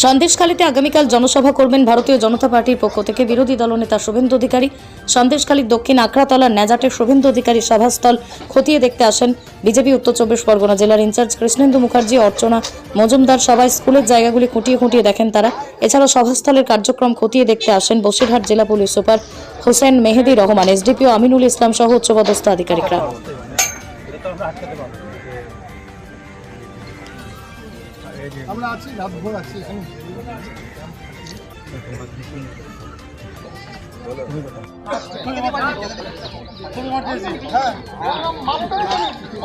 সন্দেশখালীতে আগামীকাল জনসভা করবেন ভারতীয় জনতা পার্টির পক্ষ থেকে বিরোধী দলনেতা শুভেন্দু অধিকারী। সন্দেশখালীর দক্ষিণ আকড়াতলার ন্যাজাটের শুভেন্দু অধিকারী সভাস্থল খতিয়ে দেখতে আসেন বিজেপি উত্তর চব্বিশ পরগনা জেলার ইনচার্জ কৃষ্ণেন্দু মুখার্জি, অর্চনা মজুমদার সবাই স্কুলের জায়গাগুলি খুঁটিয়ে খুঁটিয়ে দেখেন তারা। এছাড়া সভাস্থলের কার্যক্রম খতিয়ে দেখতে আসেন বসিরহাট জেলা police super Hossain Mehedi Rahman, SDPO Aminul Islam সহ উচ্চপদস্থ আধিকারিকরা। আমরা আছি রাতভর আছি, এখানে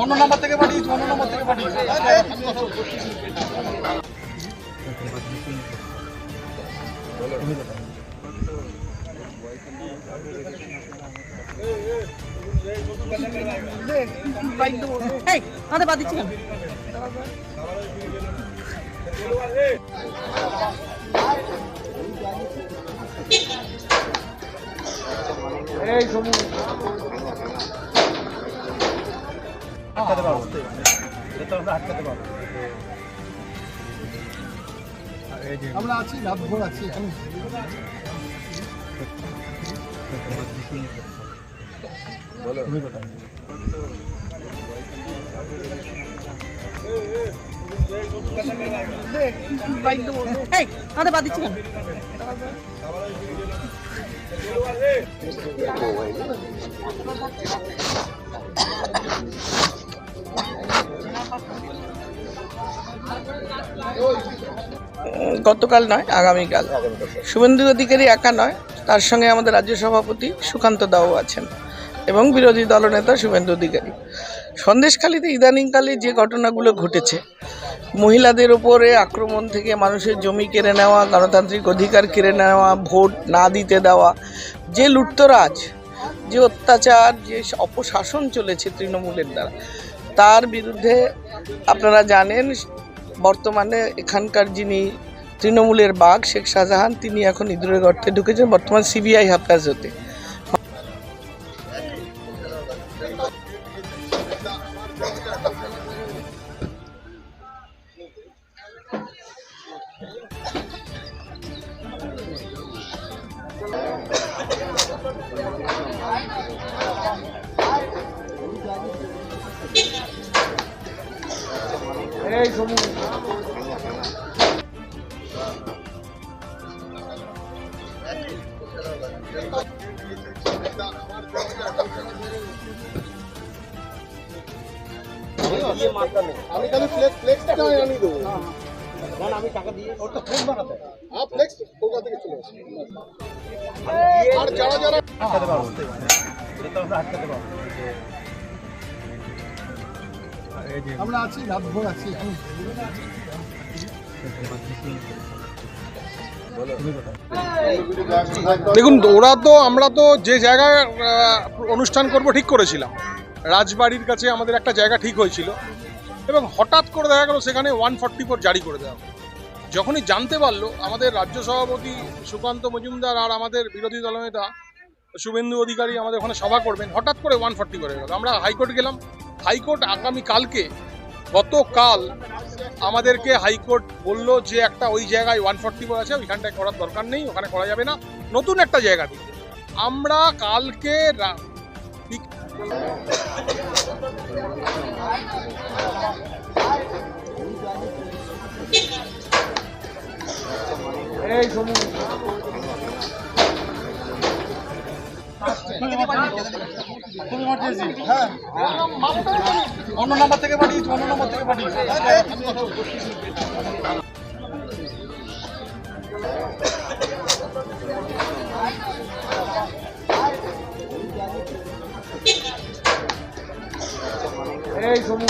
অন্য নাম্বার থেকে পাঠিয়েছি, অন্য নাম্বার থেকে পাঠিয়েছি আমাদের বাদ দিচ্ছি? এই সমু আটকাতে পারব এটা আমরা আটকাতে পারব আছি রাতভর আছি এখানে। এই বাদ দিচ্ছি গতকাল নয়, আগামীকাল। শুভেন্দু অধিকারী একা নয়, তার সঙ্গে আমাদের রাজ্য সভাপতি সুকান্ত দাও আছেন এবং বিরোধী দলনেতা শুভেন্দু অধিকারী। সন্দেশখালীতে ইদানিংকালে যে ঘটনাগুলো ঘটেছে মহিলাদের উপরে আক্রমণ থেকে মানুষের জমি কেড়ে নেওয়া, গণতান্ত্রিক অধিকার কেড়ে নেওয়া, ভোট না দিতে দেওয়া, যে লুটতরাজ, যে অত্যাচার, যে অপশাসন চলেছে তৃণমূলের দ্বারা, তার বিরুদ্ধে আপনারা জানেন, বর্তমানে এখানকার যিনি তৃণমূলের বাঘ, শেখ শাহজাহান, তিনি এখন ইঁদুরের গর্তে ঢুকেছেন, বর্তমান সিবিআই হেফাজতে আমি খালি ফ্লেক্স ফ্লেক্সটা আমি দেবো আমি টাকা দিয়ে ওর তো ফ্লেক্স বানাতে হ্যাঁ ফ্লেক্স কলকাতা থেকে চলে আসে আর যারা যারা আটকাতে পারব আটকাতে পারব। আমরা আছি আছি দেখুন, ওরা তো, আমরা তো যে জায়গায় অনুষ্ঠান করব ঠিক করেছিলাম। রাজবাড়ির কাছে আমাদের একটা জায়গা ঠিক হয়েছিল। এবং হঠাৎ করে দেখা গেল সেখানে ওয়ান ফর্টি ফোর জারি করে দেওয়া যখনই জানতে পারল, আমাদের রাজ্য সভাপতি সুকান্ত মজুমদার আর আমাদের বিরোধী দলনেতা শুভেন্দু অধিকারী আমাদের ওখানে সভা করবেন, হঠাৎ করে ওয়ান ফর্টি করে গেল। আমরা হাইকোর্ট গেলাম হাইকোর্ট আগামী কালকে গতকাল আমাদেরকে হাইকোর্ট বলল যে একটা ওই জায়গায় ওয়ান ফর্টি আছে, ওইখানটায় করার দরকার নেই, ওখানে করা যাবে না। নতুন একটা জায়গা দিতে আমরা কালকে এই বিক- এই সমু হ্যাঁ। অন্য নাম্বার থেকে পাঠিয়েছি অন্য নাম্বার থেকে পাঠিয়েছি। এই সমু